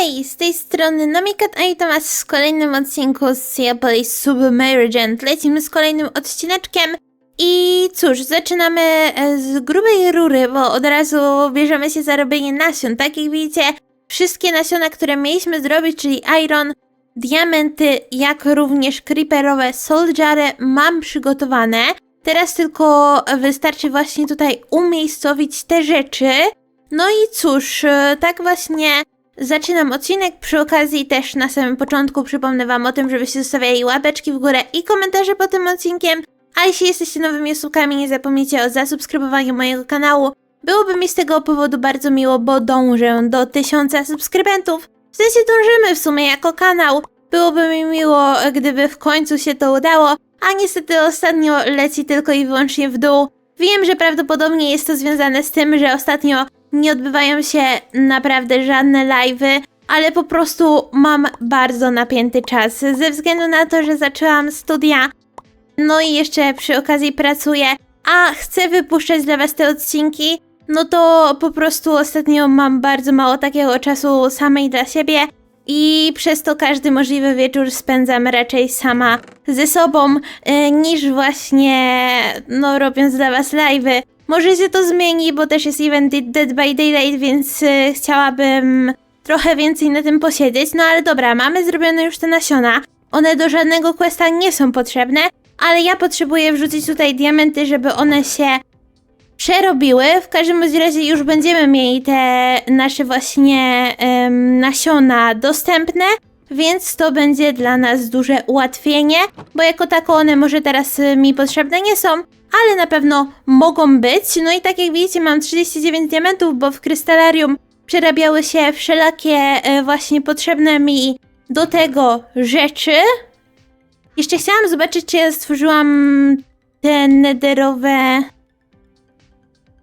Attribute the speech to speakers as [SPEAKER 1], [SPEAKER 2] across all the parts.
[SPEAKER 1] Hej, z tej strony Nomikat, a witam was w kolejnym odcinku z Seapolis Submergent. Lecimy z kolejnym odcineczkiem i cóż, zaczynamy e, z grubej rury, bo od razu bierzemy się za robienie nasion. Tak jak widzicie, wszystkie nasiona, które mieliśmy zrobić, czyli iron, diamenty, jak również creeperowe soldiery mam przygotowane. Teraz tylko wystarczy właśnie tutaj umiejscowić te rzeczy. No i cóż, e, tak właśnie zaczynam odcinek. Przy okazji też na samym początku przypomnę Wam o tym, żebyście zostawiali łapeczki w górę i komentarze pod tym odcinkiem. A jeśli jesteście nowymi osłukami, nie zapomnijcie o zasubskrybowaniu mojego kanału. Byłoby mi z tego powodu bardzo miło, bo dążę do tysiąca subskrybentów. W sensie dążymy w sumie jako kanał. Byłoby mi miło, gdyby w końcu się to udało, a niestety ostatnio leci tylko i wyłącznie w dół. Wiem, że prawdopodobnie jest to związane z tym, że ostatnio nie odbywają się naprawdę żadne live'y, ale po prostu mam bardzo napięty czas ze względu na to, że zaczęłam studia, no i jeszcze przy okazji pracuję, a chcę wypuszczać dla Was te odcinki, no to po prostu ostatnio mam bardzo mało takiego czasu samej dla siebie i przez to każdy możliwy wieczór spędzam raczej sama ze sobą, y, niż właśnie, no robiąc dla Was live'y. Może się to zmieni, bo też jest event Dead by Daylight, więc y, chciałabym trochę więcej na tym posiedzieć. No ale dobra, mamy zrobione już te nasiona. One do żadnego questa nie są potrzebne, ale ja potrzebuję wrzucić tutaj diamenty, żeby one się przerobiły. W każdym razie już będziemy mieli te nasze właśnie em, nasiona dostępne, więc to będzie dla nas duże ułatwienie, bo jako tako one może teraz y, mi potrzebne nie są, ale na pewno mogą być. No i tak jak widzicie mam 39 diamentów, bo w krystalarium przerabiały się wszelakie e, właśnie potrzebne mi do tego rzeczy. Jeszcze chciałam zobaczyć, czy ja stworzyłam te nederowe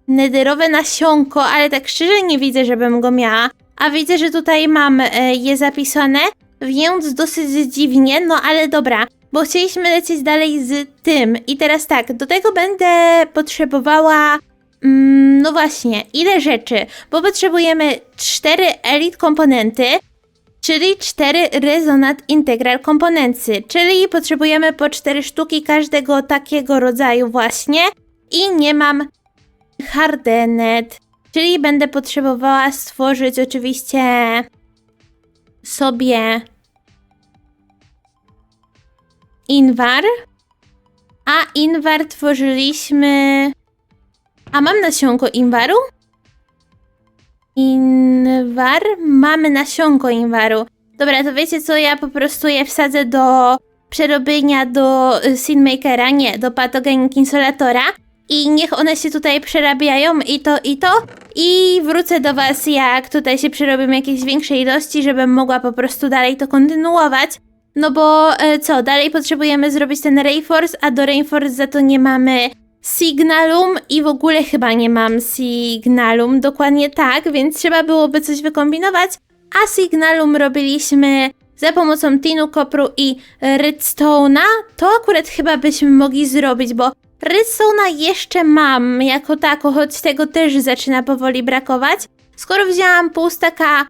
[SPEAKER 1] nederowe nasionko, ale tak szczerze nie widzę, żebym go miała. A widzę, że tutaj mam e, je zapisane, więc dosyć dziwnie, no ale dobra, bo chcieliśmy lecieć dalej z tym. I teraz tak, do tego będę potrzebowała. Mm, no właśnie, ile rzeczy? Bo potrzebujemy cztery elite komponenty, czyli cztery Resonant Integral Komponency, czyli potrzebujemy po cztery sztuki każdego takiego rodzaju właśnie. I nie mam Hardenet, czyli będę potrzebowała stworzyć oczywiście sobie Inwar, a Inwar tworzyliśmy... A mam nasionko Inwaru? Inwar? Mamy nasionko Inwaru. Dobra, to wiecie co, ja po prostu je wsadzę do przerobienia do y, Sinmakera, nie, do patogenik insolatora i niech one się tutaj przerabiają i to, i to. I wrócę do Was, jak tutaj się przerobią jakieś większej ilości, żebym mogła po prostu dalej to kontynuować. No bo e, co, dalej potrzebujemy zrobić ten Reinforce, a do Reinforce za to nie mamy Signalum i w ogóle chyba nie mam Signalum, dokładnie tak, więc trzeba byłoby coś wykombinować. A Signalum robiliśmy za pomocą Tinu, Kopru i Redstone'a. To akurat chyba byśmy mogli zrobić, bo Redstone'a jeszcze mam jako tako, choć tego też zaczyna powoli brakować. Skoro wzięłam pół staka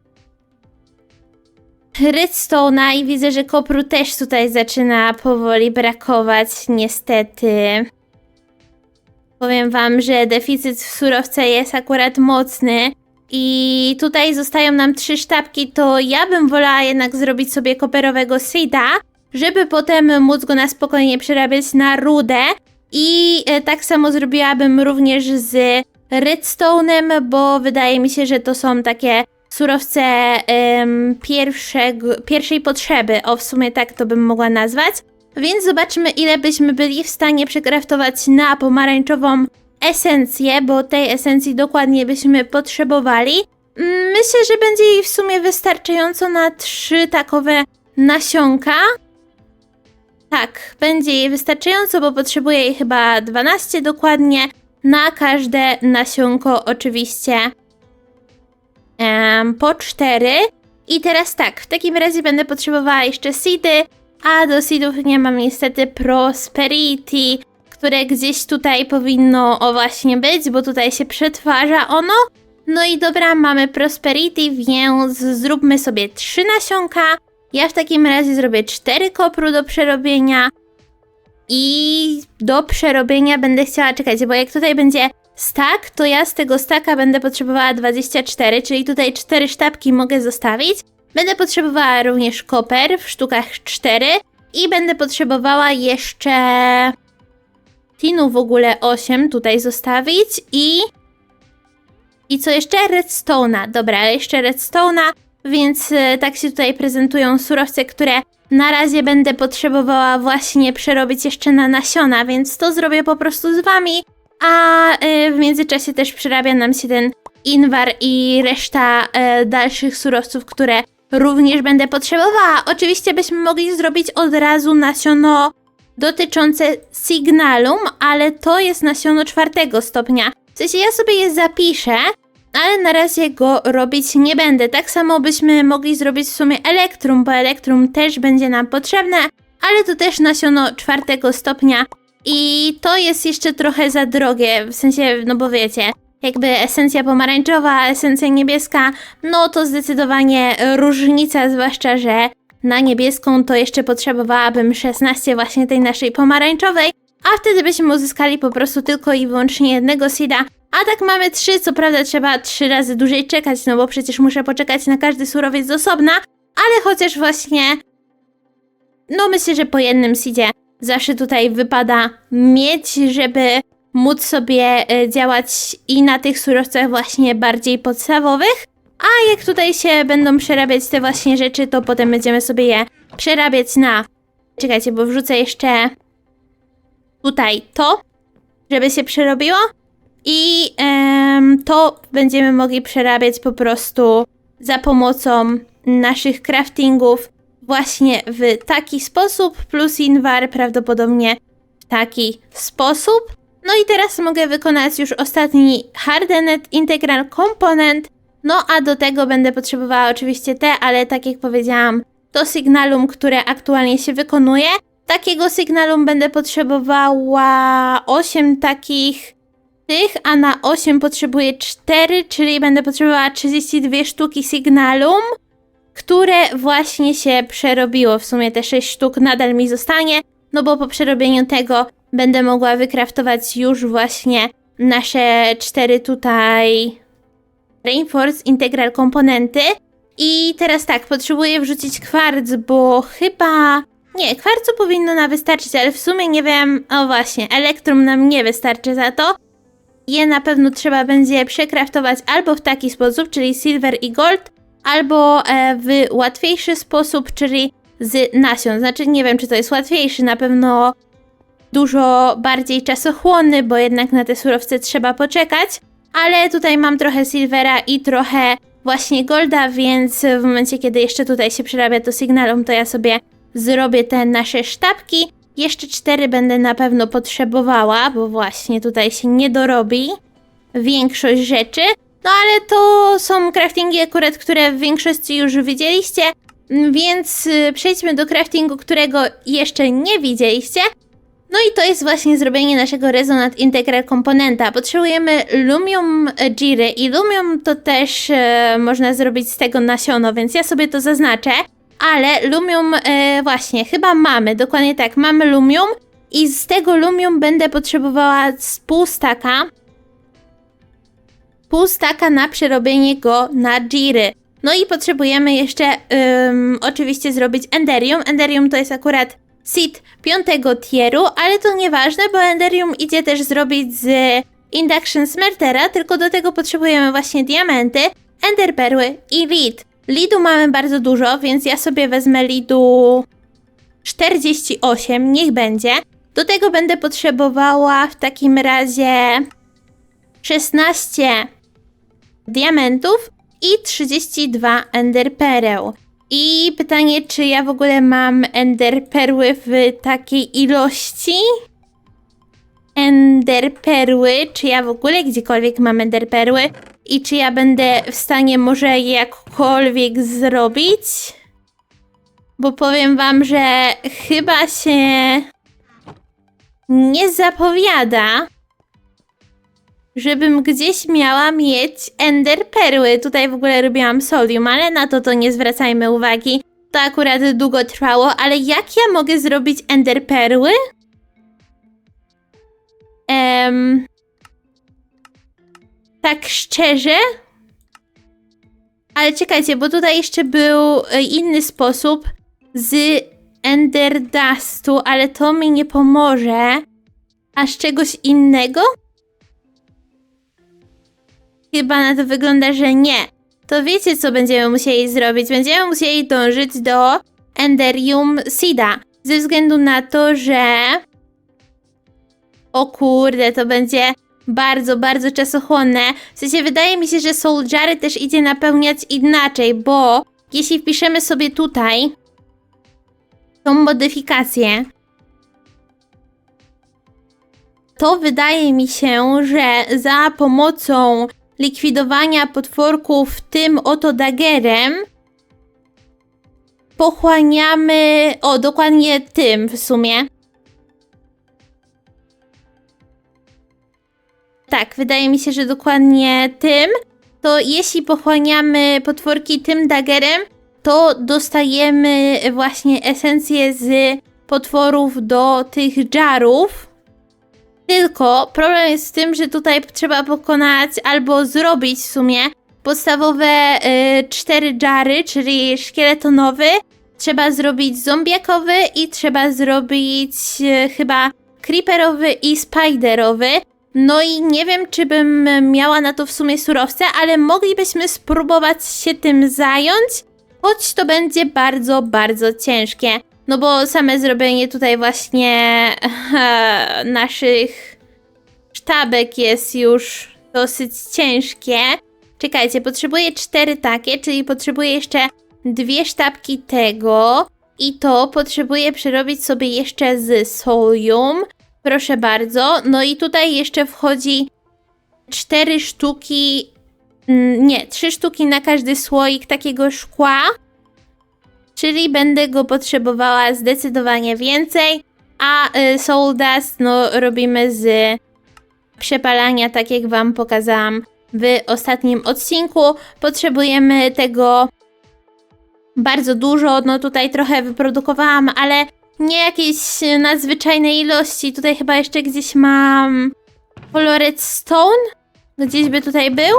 [SPEAKER 1] Redstone'a i widzę, że kopru też tutaj zaczyna powoli brakować, niestety. Powiem wam, że deficyt w surowce jest akurat mocny. I tutaj zostają nam trzy sztabki, to ja bym wolała jednak zrobić sobie koperowego seeda, żeby potem móc go na spokojnie przerabiać na rudę. I e, tak samo zrobiłabym również z redstone'em, bo wydaje mi się, że to są takie surowce em, pierwszego, pierwszej potrzeby. O, w sumie tak to bym mogła nazwać. Więc zobaczmy, ile byśmy byli w stanie przekraftować na pomarańczową esencję, bo tej esencji dokładnie byśmy potrzebowali. Mm, Myślę, że będzie jej w sumie wystarczająco na trzy takowe nasionka. Tak, będzie jej wystarczająco, bo potrzebuję jej chyba 12 dokładnie. Na każde nasionko oczywiście po 4. I teraz tak, w takim razie będę potrzebowała jeszcze seedy, a do seedów nie mam niestety prosperity, które gdzieś tutaj powinno o właśnie być, bo tutaj się przetwarza ono. No i dobra, mamy Prosperity, więc zróbmy sobie trzy nasionka. Ja w takim razie zrobię cztery kopru do przerobienia. I do przerobienia będę chciała czekać, bo jak tutaj będzie stack, to ja z tego stacka będę potrzebowała 24, czyli tutaj cztery sztabki mogę zostawić. Będę potrzebowała również koper w sztukach 4 i będę potrzebowała jeszcze tinu w ogóle 8 tutaj zostawić i i co jeszcze? Redstone'a. Dobra, jeszcze Redstone'a, więc e, tak się tutaj prezentują surowce, które na razie będę potrzebowała właśnie przerobić jeszcze na nasiona, więc to zrobię po prostu z wami, a e, w międzyczasie też przerabia nam się ten inwar i reszta e, dalszych surowców, które również będę potrzebowała. Oczywiście byśmy mogli zrobić od razu nasiono dotyczące signalum, ale to jest nasiono czwartego stopnia. W sensie ja sobie je zapiszę, ale na razie go robić nie będę. Tak samo byśmy mogli zrobić w sumie elektrum, bo elektrum też będzie nam potrzebne, ale to też nasiono czwartego stopnia i to jest jeszcze trochę za drogie, w sensie, no bo wiecie, jakby esencja pomarańczowa, esencja niebieska, no to zdecydowanie różnica, zwłaszcza, że na niebieską to jeszcze potrzebowałabym 16 właśnie tej naszej pomarańczowej, a wtedy byśmy uzyskali po prostu tylko i wyłącznie jednego seeda, a tak mamy trzy, co prawda trzeba trzy razy dłużej czekać, no bo przecież muszę poczekać na każdy surowiec z osobna, ale chociaż właśnie, no myślę, że po jednym seedzie zawsze tutaj wypada mieć, żeby móc sobie e, działać i na tych surowcach właśnie bardziej podstawowych, a jak tutaj się będą przerabiać te właśnie rzeczy, to potem będziemy sobie je przerabiać na... Czekajcie, bo wrzucę jeszcze tutaj to, żeby się przerobiło. I em, to będziemy mogli przerabiać po prostu za pomocą naszych craftingów właśnie w taki sposób, plus inwar prawdopodobnie w taki sposób. No i teraz mogę wykonać już ostatni hardened integral component, no a do tego będę potrzebowała oczywiście te, ale tak jak powiedziałam, to sygnalum, które aktualnie się wykonuje. Takiego sygnalum będę potrzebowała 8 takich tych, a na 8 potrzebuję 4, czyli będę potrzebowała 32 sztuki sygnalum, które właśnie się przerobiło. W sumie te 6 sztuk nadal mi zostanie, no bo po przerobieniu tego będę mogła wykraftować już właśnie nasze 4 tutaj Reinforce Integral komponenty. I teraz tak, potrzebuję wrzucić kwarc, bo chyba... Nie, kwarcu powinno nam wystarczyć, ale w sumie nie wiem... O właśnie, elektrum nam nie wystarczy za to. Je na pewno trzeba będzie przekraftować albo w taki sposób, czyli silver i gold, albo e, w łatwiejszy sposób, czyli z nasion. Znaczy nie wiem, czy to jest łatwiejszy, na pewno dużo bardziej czasochłonny, bo jednak na te surowce trzeba poczekać. Ale tutaj mam trochę silvera i trochę właśnie golda, więc w momencie, kiedy jeszcze tutaj się przerabia to sygnalum, to ja sobie zrobię te nasze sztabki. Jeszcze cztery będę na pewno potrzebowała, bo właśnie tutaj się nie dorobi większość rzeczy. No ale to są craftingi akurat, które w większości już widzieliście, więc y, przejdźmy do craftingu, którego jeszcze nie widzieliście. No i to jest właśnie zrobienie naszego Resonant Integral komponenta. Potrzebujemy Lumium Jiry i Lumium to też e, można zrobić z tego nasiono, więc ja sobie to zaznaczę. Ale Lumium e, właśnie, chyba mamy, dokładnie tak, mamy Lumium i z tego Lumium będę potrzebowała pół staka. Pół staka na przerobienie go na Jiry. No i potrzebujemy jeszcze oczywiście zrobić Enderium. Enderium to jest akurat seed piątego tieru, ale to nieważne, bo Enderium idzie też zrobić z Induction Smeltera, tylko do tego potrzebujemy właśnie diamenty, enderperły i lead. Leadu mamy bardzo dużo, więc ja sobie wezmę leadu 48, niech będzie. Do tego będę potrzebowała w takim razie 16 diamentów i 32 enderpereł. I pytanie, czy ja w ogóle mam ender perły w takiej ilości? Ender perły, czy ja w ogóle gdziekolwiek mam ender perły? I czy ja będę w stanie może jakkolwiek zrobić? Bo powiem wam, że chyba się nie zapowiada. Żebym gdzieś miała mieć ender perły. Tutaj w ogóle robiłam solium, ale na to to nie zwracajmy uwagi. To akurat długo trwało, ale jak ja mogę zrobić ender perły? Tak szczerze? Ale czekajcie, bo tutaj jeszcze był e, inny sposób z Ender Dustu, ale to mi nie pomoże. A z czegoś innego? Chyba na to wygląda, że nie. To wiecie, co będziemy musieli zrobić? Będziemy musieli dążyć do Enderium Sida. Ze względu na to, że. O kurde, to będzie bardzo, bardzo czasochłonne. W sensie wydaje mi się, że Soul Jary też idzie napełniać inaczej, bo jeśli wpiszemy sobie tutaj tą modyfikację, to wydaje mi się, że za pomocą likwidowania potworków tym oto dagerem pochłaniamy, o dokładnie tym w sumie. Tak, wydaje mi się, że dokładnie tym. To jeśli pochłaniamy potworki tym dagerem, to dostajemy właśnie esencję z potworów do tych jarów. Tylko problem jest w tym, że tutaj trzeba pokonać albo zrobić w sumie podstawowe y, cztery jary, czyli szkieletonowy, trzeba zrobić zombiakowy i trzeba zrobić y, chyba creeperowy i spiderowy. No i nie wiem, czy bym miała na to w sumie surowce, ale moglibyśmy spróbować się tym zająć, choć to będzie bardzo, bardzo ciężkie. No bo same zrobienie tutaj właśnie naszych sztabek jest już dosyć ciężkie. Czekajcie, potrzebuję cztery takie, czyli potrzebuję jeszcze dwie sztabki tego. I to potrzebuję przerobić sobie jeszcze z solium. Proszę bardzo. No i tutaj jeszcze wchodzi cztery sztuki, mm, nie, trzy sztuki na każdy słoik takiego szkła. Czyli będę go potrzebowała zdecydowanie więcej. A y, Soul Dust, no robimy z przepalania, tak jak Wam pokazałam w ostatnim odcinku. Potrzebujemy tego bardzo dużo, no tutaj trochę wyprodukowałam, ale nie jakiejś nadzwyczajnej ilości. Tutaj chyba jeszcze gdzieś mam Colored Stone. Gdzieś by tutaj był?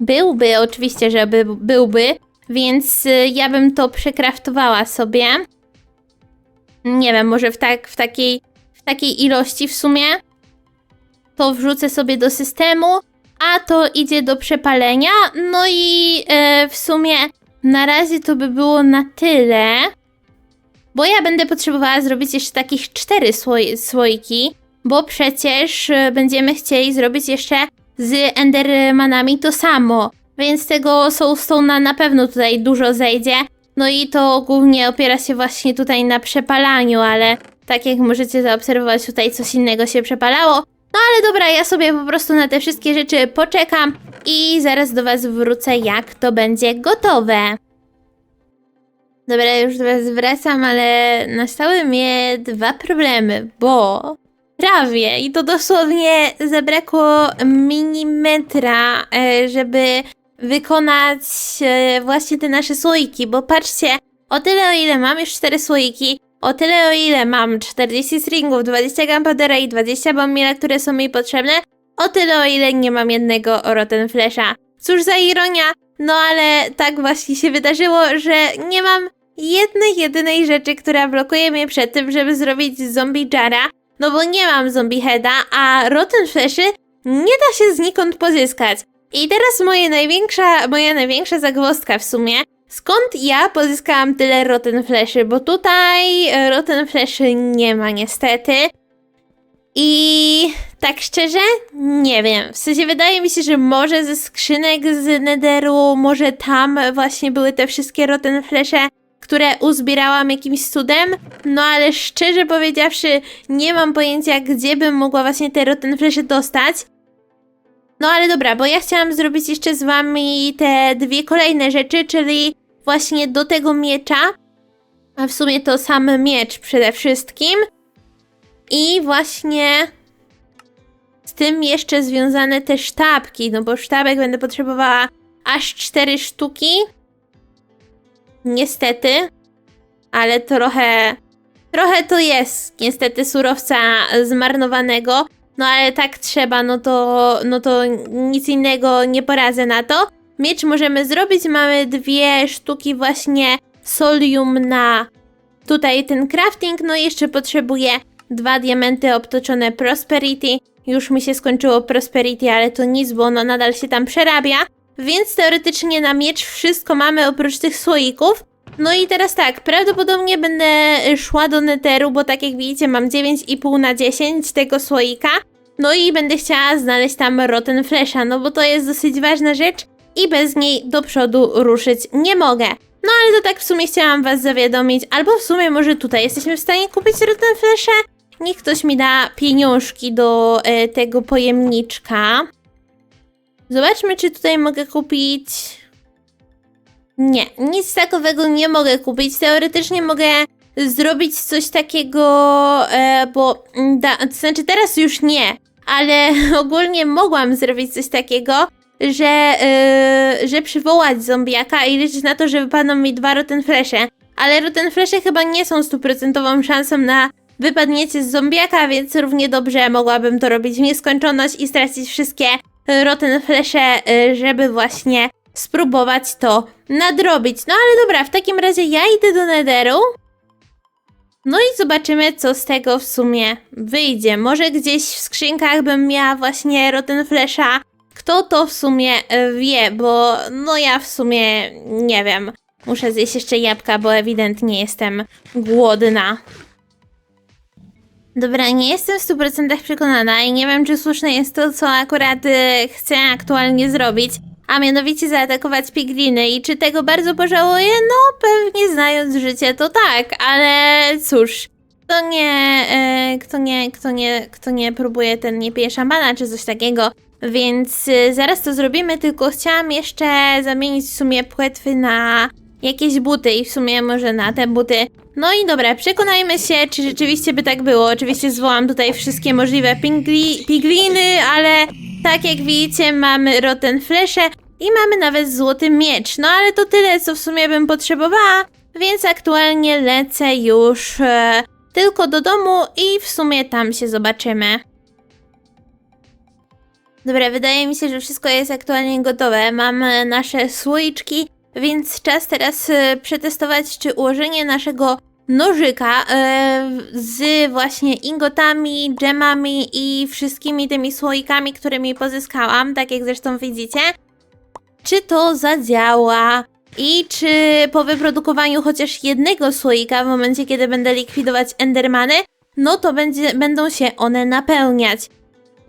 [SPEAKER 1] Byłby, oczywiście, że by, byłby, więc y, ja bym to przekraftowała sobie. Nie wiem, może w, tak, w, takiej, w takiej ilości w sumie. To wrzucę sobie do systemu, a to idzie do przepalenia. No i e, w sumie na razie to by było na tyle. Bo ja będę potrzebowała zrobić jeszcze takich cztery słoi słoiki, bo przecież e, będziemy chcieli zrobić jeszcze z Endermanami to samo. Więc tego Soulstone'a na pewno tutaj dużo zejdzie. No i to głównie opiera się właśnie tutaj na przepalaniu, ale tak jak możecie zaobserwować, tutaj coś innego się przepalało. No ale dobra, ja sobie po prostu na te wszystkie rzeczy poczekam i zaraz do Was wrócę, jak to będzie gotowe. Dobra, już do Was wracam, ale nastały mnie dwa problemy, bo prawie i to dosłownie zabrakło milimetra, e, żeby wykonać e, właśnie te nasze słoiki, bo patrzcie, o tyle o ile mam już cztery słoiki, o tyle o ile mam 40 stringów, 20 gunpowdera i 20 bombmila, które są mi potrzebne, o tyle o ile nie mam jednego Rotten Flesha. Cóż za ironia, no ale tak właśnie się wydarzyło, że nie mam jednej jedynej rzeczy, która blokuje mnie przed tym, żeby zrobić zombie jara, no bo nie mam zombie heada, a Rotten Fleszy nie da się znikąd pozyskać. I teraz moje największa, moja największa zagwozdka w sumie, skąd ja pozyskałam tyle Rotten Fleszy, bo tutaj e, Rotten Fleszy nie ma niestety. I tak szczerze, nie wiem. W sensie wydaje mi się, że może ze skrzynek z Netheru, może tam właśnie były te wszystkie Rotten Flesze, które uzbierałam jakimś cudem. No ale szczerze powiedziawszy, nie mam pojęcia, gdzie bym mogła właśnie te Rotten Flesze dostać. No ale dobra, bo ja chciałam zrobić jeszcze z wami te dwie kolejne rzeczy, czyli właśnie do tego miecza, a w sumie to sam miecz przede wszystkim. I właśnie z tym jeszcze związane te sztabki, no bo sztabek będę potrzebowała aż cztery sztuki. Niestety, ale trochę, trochę to jest niestety surowca zmarnowanego. No ale tak trzeba, no to, no to nic innego nie poradzę na to. Miecz możemy zrobić, mamy dwie sztuki właśnie solium na tutaj ten crafting, no i jeszcze potrzebuję dwa diamenty obtoczone prosperity. Już mi się skończyło prosperity, ale to nic, bo ono nadal się tam przerabia. Więc teoretycznie na miecz wszystko mamy oprócz tych słoików. No i teraz tak, prawdopodobnie będę szła do neteru, bo tak jak widzicie mam 9,5 na 10 tego słoika. No i będę chciała znaleźć tam Rotten Flesha, no bo to jest dosyć ważna rzecz i bez niej do przodu ruszyć nie mogę. No ale to tak w sumie chciałam was zawiadomić, albo w sumie może tutaj jesteśmy w stanie kupić Rotten Flesha? Niech ktoś mi da pieniążki do e, tego pojemniczka. Zobaczmy, czy tutaj mogę kupić... Nie, nic takowego nie mogę kupić. Teoretycznie mogę zrobić coś takiego, e, bo da, to znaczy teraz już nie, ale ogólnie mogłam zrobić coś takiego, że, e, że przywołać zombiaka i liczyć na to, że wypadną mi dwa Rotten Flesze. Ale Rotten Flesze chyba nie są stuprocentową szansą na wypadnięcie z zombiaka, więc równie dobrze mogłabym to robić w nieskończoność i stracić wszystkie Rotten Flesze, e, żeby właśnie spróbować to nadrobić. No ale dobra, w takim razie ja idę do Netheru. No i zobaczymy, co z tego w sumie wyjdzie. Może gdzieś w skrzynkach bym miała właśnie Rotten Flesha. Kto to w sumie e, wie, bo no ja w sumie nie wiem. Muszę zjeść jeszcze jabłka, bo ewidentnie jestem głodna. Dobra, nie jestem w 100% przekonana i nie wiem, czy słuszne jest to, co akurat e, chcę aktualnie zrobić, a mianowicie zaatakować pigliny i czy tego bardzo pożałuję? No, pewnie znając życie to tak, ale cóż, kto nie, e, kto nie, kto nie, kto nie próbuje, ten nie pije czy coś takiego, więc e, zaraz to zrobimy, tylko chciałam jeszcze zamienić w sumie płetwy na jakieś buty i w sumie może na te buty. No i dobra, przekonajmy się, czy rzeczywiście by tak było. Oczywiście zwołam tutaj wszystkie możliwe pingli, pigliny, ale tak jak widzicie mamy Rotten Flesze i mamy nawet złoty miecz. No ale to tyle, co w sumie bym potrzebowała, więc aktualnie lecę już e, tylko do domu i w sumie tam się zobaczymy. Dobra, wydaje mi się, że wszystko jest aktualnie gotowe. Mam e, nasze słoiczki, więc czas teraz e, przetestować, czy ułożenie naszego nożyka e, z właśnie ingotami, dżemami i wszystkimi tymi słoikami, którymi pozyskałam, tak jak zresztą widzicie, czy to zadziała i czy po wyprodukowaniu chociaż jednego słoika w momencie, kiedy będę likwidować endermany, no to będzie, będą się one napełniać.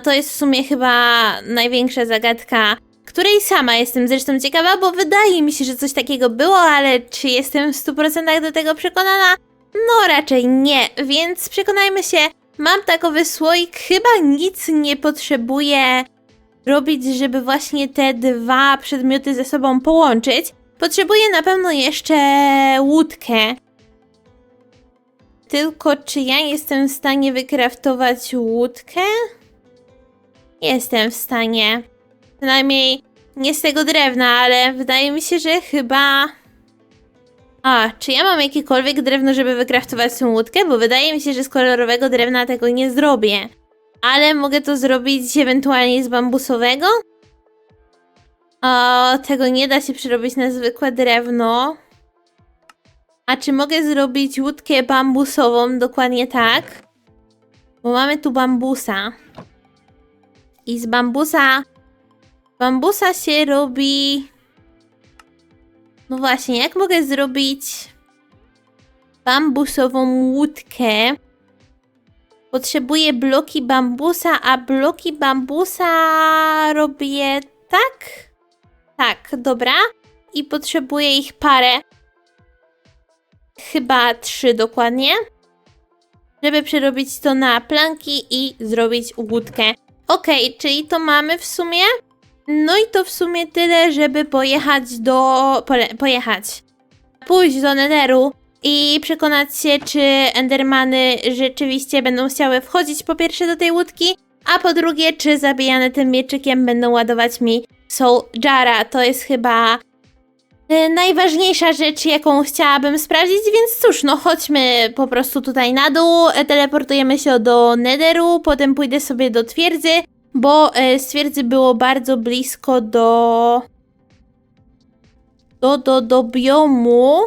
[SPEAKER 1] To jest w sumie chyba największa zagadka, której sama jestem zresztą ciekawa, bo wydaje mi się, że coś takiego było, ale czy jestem w 100% do tego przekonana? No raczej nie, więc przekonajmy się, mam takowy słoik, chyba nic nie potrzebuję robić, żeby właśnie te dwa przedmioty ze sobą połączyć. Potrzebuję na pewno jeszcze łódkę. Tylko czy ja jestem w stanie wykraftować łódkę? Jestem w stanie. Przynajmniej nie z tego drewna, ale wydaje mi się, że chyba... A, czy ja mam jakiekolwiek drewno, żeby wykraftować tą łódkę? Bo wydaje mi się, że z kolorowego drewna tego nie zrobię. Ale mogę to zrobić ewentualnie z bambusowego? O, tego nie da się przerobić na zwykłe drewno. A czy mogę zrobić łódkę bambusową? Dokładnie tak. Bo mamy tu bambusa. I z bambusa... Bambusa się robi... No właśnie, jak mogę zrobić bambusową łódkę? Potrzebuję bloki bambusa, a bloki bambusa robię tak? Tak, dobra. I potrzebuję ich parę. Chyba trzy dokładnie. Żeby przerobić to na planki i zrobić łódkę. Okej, czyli to mamy w sumie. No i to w sumie tyle, żeby pojechać do... Pojechać. Pójść do Netheru i przekonać się, czy Endermany rzeczywiście będą chciały wchodzić po pierwsze do tej łódki, a po drugie, czy zabijane tym mieczykiem będą ładować mi Soul Jara. To jest chyba e, najważniejsza rzecz, jaką chciałabym sprawdzić, więc cóż, no chodźmy po prostu tutaj na dół, e, teleportujemy się do Netheru, potem pójdę sobie do twierdzy, bo e, z twierdzy było bardzo blisko do... do, do, do biomu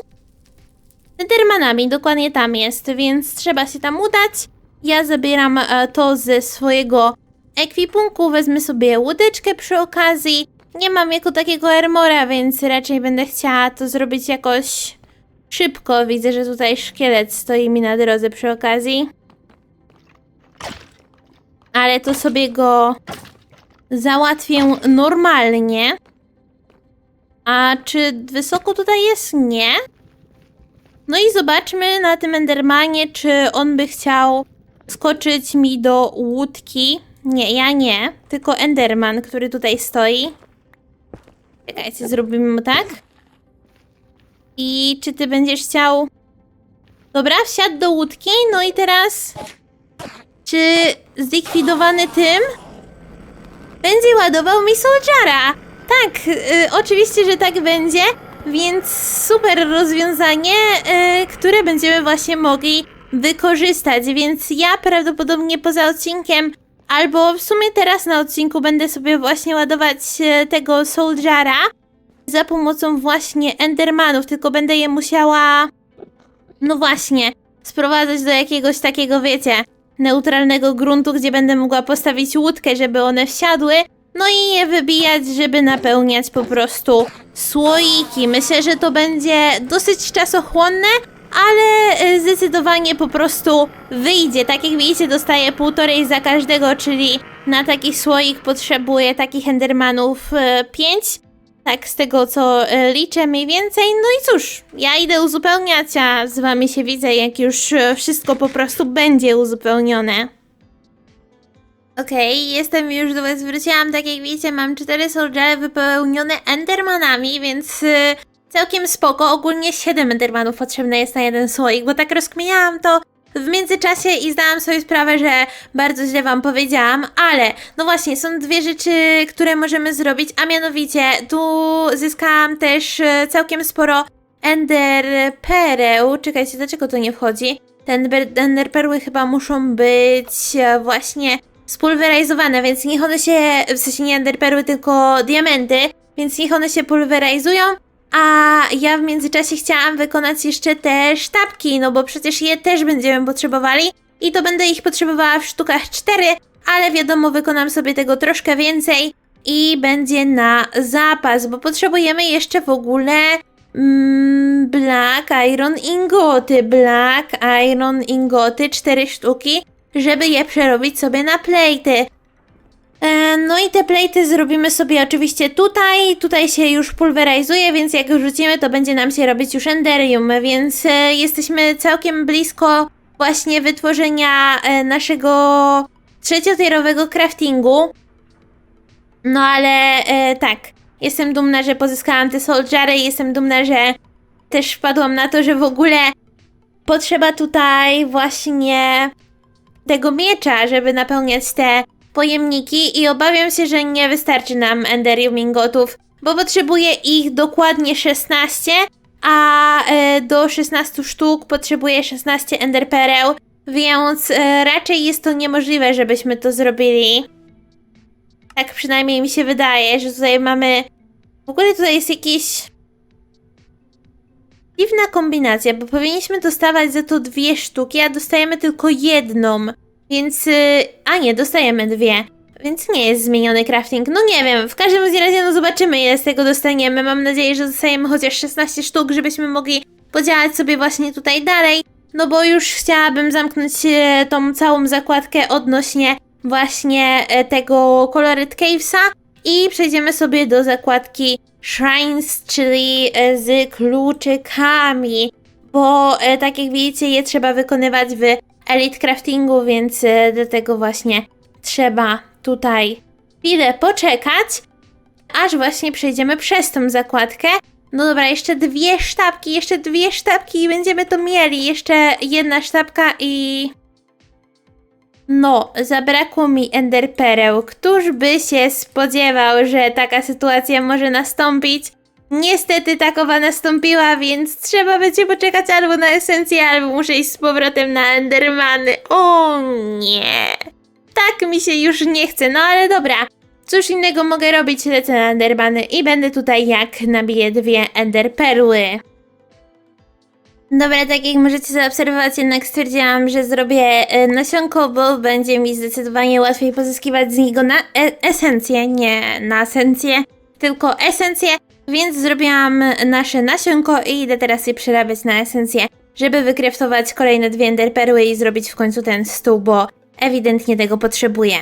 [SPEAKER 1] Nethermanami, dokładnie tam jest, więc trzeba się tam udać. Ja zabieram e, to ze swojego ekwipunku, wezmę sobie łódeczkę przy okazji. Nie mam jako takiego armora, więc raczej będę chciała to zrobić jakoś szybko. Widzę, że tutaj szkielet stoi mi na drodze przy okazji. Ale to sobie go załatwię normalnie. A czy wysoko tutaj jest? Nie. No i zobaczmy na tym Endermanie, czy on by chciał skoczyć mi do łódki. Nie, ja nie, tylko Enderman, który tutaj stoi. Czekajcie, zrobimy mu tak. I czy ty będziesz chciał... Dobra, wsiadł do łódki, no i teraz... Czy zlikwidowany tym będzie ładował mi Soljara? Tak, y, oczywiście, że tak będzie, więc super rozwiązanie, y, które będziemy właśnie mogli wykorzystać. Więc ja prawdopodobnie poza odcinkiem, albo w sumie teraz na odcinku będę sobie właśnie ładować y, tego Soljara za pomocą właśnie Endermanów, tylko będę je musiała, no właśnie, sprowadzać do jakiegoś takiego, wiecie, neutralnego gruntu, gdzie będę mogła postawić łódkę, żeby one wsiadły. No i je wybijać, żeby napełniać po prostu słoiki. Myślę, że to będzie dosyć czasochłonne, ale e, zdecydowanie po prostu wyjdzie. Tak jak widzicie, dostaję półtorej za każdego, czyli na taki słoik potrzebuję takich endermanów 5. Tak, z tego co e, liczę mniej więcej. No i cóż, ja idę uzupełniać, a z wami się widzę, jak już wszystko po prostu będzie uzupełnione. Okej, jestem już do was wróciłam, tak jak widzicie, mam cztery soldiery wypełnione endermanami, więc y, całkiem spoko. Ogólnie 7 endermanów potrzebne jest na jeden słoik, bo tak rozkminiałam to w międzyczasie i zdałam sobie sprawę, że bardzo źle wam powiedziałam, ale no właśnie, są dwie rzeczy, które możemy zrobić, a mianowicie tu zyskałam też y, całkiem sporo ender pereł. Czekajcie, dlaczego to nie wchodzi? Te ender perły chyba muszą być e, właśnie spulweryzowane, więc niech one się, w sensie nie enderperły, tylko diamenty, więc niech one się pulweryzują, a ja w międzyczasie chciałam wykonać jeszcze te sztabki, no bo przecież je też będziemy potrzebowali i to będę ich potrzebowała w sztukach 4, ale wiadomo, wykonam sobie tego troszkę więcej i będzie na zapas, bo potrzebujemy jeszcze w ogóle mm, Black Iron Ingoty, Black Iron Ingoty, 4 sztuki, żeby je przerobić sobie na plejty. E, no i te plejty zrobimy sobie oczywiście tutaj. Tutaj się już pulwerizuje, więc jak rzucimy, to będzie nam się robić już enderium, więc e, jesteśmy całkiem blisko właśnie wytworzenia e, naszego trzeciotierowego craftingu. No ale e, tak, jestem dumna, że pozyskałam te soldiery, jestem dumna, że też wpadłam na to, że w ogóle potrzeba tutaj właśnie tego miecza, żeby napełniać te pojemniki i obawiam się, że nie wystarczy nam Enderium Ingotów, bo potrzebuję ich dokładnie 16, a e, do 16 sztuk potrzebuję 16 Ender Pereł, więc e, raczej jest to niemożliwe, żebyśmy to zrobili. Tak przynajmniej mi się wydaje, że tutaj mamy... W ogóle tutaj jest jakiś... Dziwna kombinacja, bo powinniśmy dostawać za to dwie sztuki, a dostajemy tylko jedną. Więc, y, a nie, dostajemy dwie. Więc nie jest zmieniony crafting. No nie wiem, w każdym razie no zobaczymy ile z tego dostaniemy. Mam nadzieję, że dostajemy chociaż 16 sztuk, żebyśmy mogli podziałać sobie właśnie tutaj dalej. No bo już chciałabym zamknąć e, tą całą zakładkę odnośnie właśnie e, tego Colored Cavesa i przejdziemy sobie do zakładki Shrines, czyli e, z kluczykami, bo e, tak jak widzicie je trzeba wykonywać w Elite Craftingu, więc e, dlatego właśnie trzeba tutaj chwilę poczekać, aż właśnie przejdziemy przez tą zakładkę. No dobra, jeszcze dwie sztabki, jeszcze dwie sztabki i będziemy to mieli. Jeszcze jedna sztabka i... No, zabrakło mi enderpereł. Któż by się spodziewał, że taka sytuacja może nastąpić? Niestety takowa nastąpiła, więc trzeba będzie poczekać albo na esencję, albo muszę iść z powrotem na endermany. O nie! Tak mi się już nie chce, no ale dobra. Cóż innego mogę robić? Lecę na endermany i będę tutaj jak nabiję dwie enderperły. Dobra, tak jak możecie zaobserwować, jednak stwierdziłam, że zrobię e, nasionko, bo będzie mi zdecydowanie łatwiej pozyskiwać z niego na e esencję, nie na esencję, tylko esencję, więc zrobiłam nasze nasionko i idę teraz je przerabiać na esencję, żeby wykreftować kolejne dwie enderperły i zrobić w końcu ten stół, bo ewidentnie tego potrzebuję.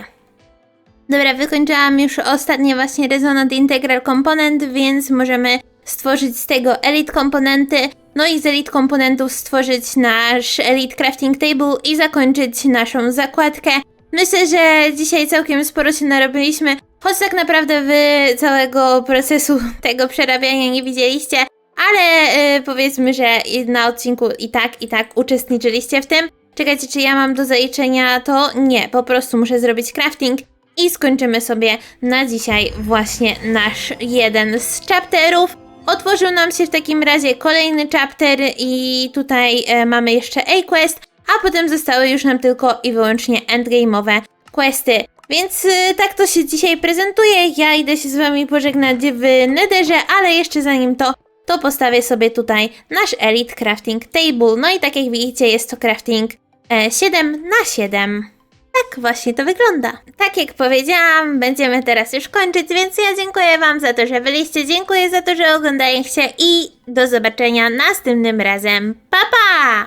[SPEAKER 1] Dobra, wykończyłam już ostatnie właśnie Resonant Integral Component, więc możemy stworzyć z tego Elite komponenty, no i z Elite komponentów stworzyć nasz Elite Crafting Table i zakończyć naszą zakładkę. Myślę, że dzisiaj całkiem sporo się narobiliśmy, choć tak naprawdę wy całego procesu tego przerabiania nie widzieliście, ale y, powiedzmy, że na odcinku i tak, i tak uczestniczyliście w tym. Czekajcie, czy ja mam do zaliczenia to? Nie, po prostu muszę zrobić crafting i skończymy sobie na dzisiaj właśnie nasz jeden z chapterów. Otworzył nam się w takim razie kolejny chapter i tutaj e, mamy jeszcze A-Quest, a potem zostały już nam tylko i wyłącznie endgame'owe questy. Więc e, tak to się dzisiaj prezentuje. Ja idę się z wami pożegnać w Netherze, ale jeszcze zanim to, to postawię sobie tutaj nasz Elite Crafting Table. No i tak jak widzicie jest to crafting e, 7 na 7. Tak właśnie to wygląda. Tak jak powiedziałam, będziemy teraz już kończyć, więc ja dziękuję Wam za to, że byliście, dziękuję za to, że oglądaliście i do zobaczenia następnym razem. Pa pa!